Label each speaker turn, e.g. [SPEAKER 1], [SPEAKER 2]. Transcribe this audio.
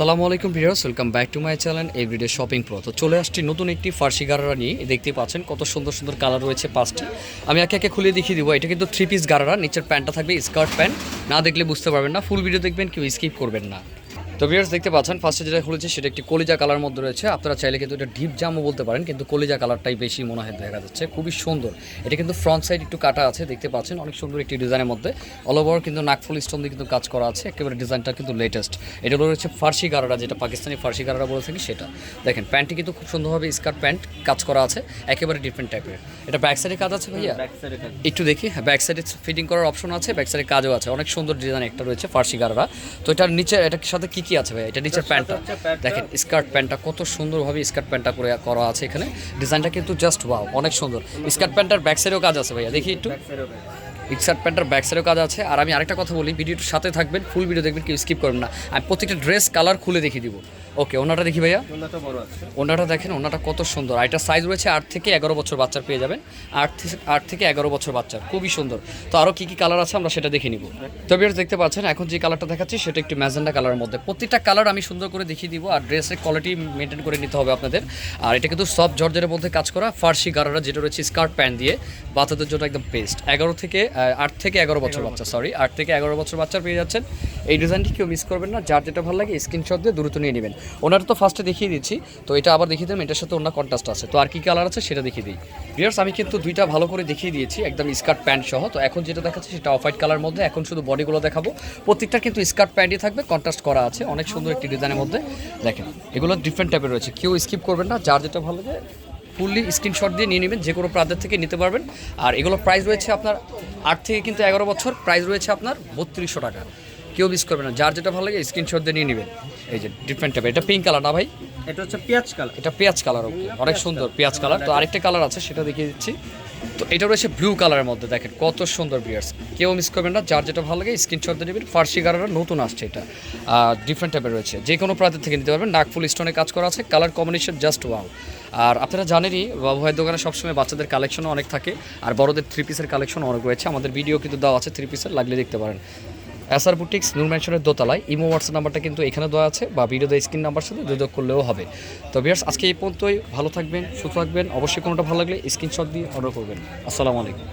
[SPEAKER 1] আসসালামু আলাইকুম viewers, welcome back to my channel Everyday Shopping Pro. তো চলে আসছি নতুন একটি ফার্সি গারারা নিয়ে। দেখতে পাচ্ছেন কত সুন্দর সুন্দর কালার রয়েছে পাঁচটি। আমি একে একে খুলে দেখিয়ে দিব। এটা কিন্তু থ্রি পিস গারারা। নিচের প্যান্টটা থাকবে স্কার্ট প্যান্ট না দেখলে বুঝতে পারবেন না। ফুল ভিডিও দেখবেন, কেউ স্কিপ করবেন না। তো ভিউয়ার্স দেখতে পাচ্ছেন ফার্স্টে যেটা খুলেছে সেটা একটি কলিজা কালার মধ্যে রয়েছে। আপনারা চাইলে কিন্তু এটা ডিপ জামও বলতে পারেন কিন্তু কলিজা কালারটাই বেশি মনে হয় দেখা যাচ্ছে। খুবই সুন্দর। এটা কিন্তু ফ্রন্ট সাইড একটু কাটা আছে দেখতে পাচ্ছেন অনেক সুন্দর একটি ডিজাইনের মধ্যে। অল ওভার কিন্তু নাকফুল স্টোন দিয়ে কিন্তু কাজ করা আছে একেবারে ডিজাইনটা কিন্তু লেটেস্ট এটা রয়েছে ফার্সি গারারা যেটা পাকিস্তানি ফার্সি গারারা বলে থাকি সেটা। দেখেন প্যান্টটি কিন্তু খুব সুন্দরভাবে স্কার্ট প্যান্ট কাজ করা আছে একেবারে ডিফারেন্ট টাইপের এটা ব্যাক সাইডে কাজ আছে ভাইয়া? একটু দেখি হ্যাঁ ব্যাক সাইডে ফিটিং করার অপশন আছে ব্যাক সাইডে কাজও আছে। অনেক সুন্দর ডিজাইন একটা রয়েছে ফার্সি গারারা। তো এটার নিচে এটার সাথে কি কি আছে ভাই এটা নিচের প্যান্টটা। দেখেন স্কার্ট প্যান্টটা কত সুন্দরভাবে স্কার্ট প্যান্টটা করে করা আছে এখানে। ডিজাইনটা কিন্তু জাস্ট ওয়াও অনেক সুন্দর। স্কার্ট প্যান্টার ব্যাক সাইডেও কাজ আছে ভাইয়া দেখি একটু। স্কার্ট প্যান্টার ব্যাক সাইডেও কাজ আছে। আর আমি আরেকটা কথা বলি ভিডিওটার সাথে থাকবেন ফুল ভিডিও দেখবেন কেউ স্কিপ করবেন না। আমি প্রত্যেকটা ড্রেস কালার খুলে দেখিয়ে দিব। ওকে ওনাটা দেখি ভাইয়া। ওনাটা দেখেন ওনাটা কত সুন্দর। আর এটা সাইজ রয়েছে আট থেকে এগারো বছর বাচ্চার পেয়ে যাবেন। আট থেকে আট থেকে এগারো বছর বাচ্চার খুবই সুন্দর। তো আরও কী কী কালার আছে আমরা সেটা দেখে নিব। তো বিয়ার দেখতে পাচ্ছেন এখন যে কালারটা দেখাচ্ছি সেটা একটু ম্যাজেন্ডা কালারের মধ্যে। প্রত্যেকটা কালার আমি সুন্দর করে দেখিয়ে দিব আর ড্রেসের কোয়ালিটি মেনটেন করে নিতে হবে আপনাদের। আর এটা কিন্তু সব জর্জের মধ্যে কাজ করা ফার্সি গারারা যেটা রয়েছে স্কার্ট প্যান্ট দিয়ে। বাচ্চাদের জন্য একদম বেস্ট এগারো থেকে আট থেকে এগারো বছর বাচ্চা সরি আট থেকে এগারো বছর বাচ্চার পেয়ে যাচ্ছেন। এই ডিজাইনটি কেউ মিস করবেন না। যার যেটা ভালো লাগে স্ক্রিনশট দিয়ে দ্রুত নিয়ে নেবেন। ওনার তো ফার্স্টে দেখিয়ে দিচ্ছি, তো এটা আবার দেখিয়ে দেবেন এটার সাথে ওনার কন্ট্রাস্ট আছে। তো আর কি কালার আছে সেটা দেখিয়ে দিই। ভিয়ার্স আমি কিন্তু দুইটা ভালো করে দেখিয়ে দিয়েছি, একদম স্কার্ট প্যান্ট সহ। তো এখন যেটা দেখাচ্ছে সেটা অফ হোয়াইট কালার মধ্যে, এখন শুধু বডিগুলো দেখাবো। প্রত্যেকটা কিন্তু স্কার্ট প্যান্টই থাকবে কন্ট্রাস্ট করা আছে, অনেক সুন্দর একটি ডিজাইনের মধ্যে। দেখেন, এগুলো ডিফারেন্ট টাইপের রয়েছে। কেউ স্কিপ করবেন না, যার যেটা ভালো লাগে ফুললি স্ক্রিনশট দিয়ে নিয়ে নেবেন, যে কোনো প্রান্তের থেকে নিতে পারবেন। আর এগুলো প্রাইস রয়েছে আপনার, আট থেকে কিন্তু এগারো বছর প্রাইস রয়েছে আপনার বত্রিশশো টাকা। কেউ মিস করবে না। যার যেটা ভালো লাগে স্ক্রিনশট দিয়ে নিয়ে নেবেন। এই যে ডিফারেন্ট টাইপের এটা পিঙ্ক কালার না ভাই?
[SPEAKER 2] এটা হচ্ছে পেঁয়াজ কালার
[SPEAKER 1] এটা পেঁয়াজ কালার অনেক সুন্দর পেঁয়াজ কালার তো আরেকটা কালার আছে সেটা দেখিয়ে দিচ্ছি। তো এটা রয়েছে ব্লু কালারের মধ্যে দেখেন কত সুন্দর বিয়ার্স কেউ মিস করবেন না যার যেটা ভালো লাগে স্ক্রিনশট দিয়ে নেবেন। ফার্সি কালারের নতুন আসছে এটা। ডিফারেন্ট টাইপের রয়েছে। যে কোনো প্রান্তের থেকে নিতে পারবেন। নাকফুল স্টোনে কাজ করা আছে। কালার কম্বিনেশন জাস্ট ওয়াও আর আপনারা জানেনই বাবু ভাইয়ের দোকানে সবসময় বাচ্চাদের কালেকশনও অনেক থাকে। আর বড়দের থ্রি পিসের কালেকশন অনেক রয়েছে। আমাদের ভিডিও কিন্তু দেওয়া আছে থ্রি পিসের লাগলে দেখতে পারেন। এসআর বুটিক্স, নূর ম্যানশনের দোতলায়। ইমো হোয়াটসঅ্যাপ নাম্বারটা কিন্তু এখানে দেওয়া আছে বা ভিডিও দেয় স্ক্রিন নাম্বার সাথে যোগাযোগ করলেও হবে। তো বিয়ার্স আজকে এই পর্যন্তই। ভালো থাকবেন, সুস্থ থাকবেন। অবশ্যই কোনোটা ভালো লাগলে স্ক্রিনশট দিয়ে অর্ডার করবেন। আসসালামু আলাইকুম।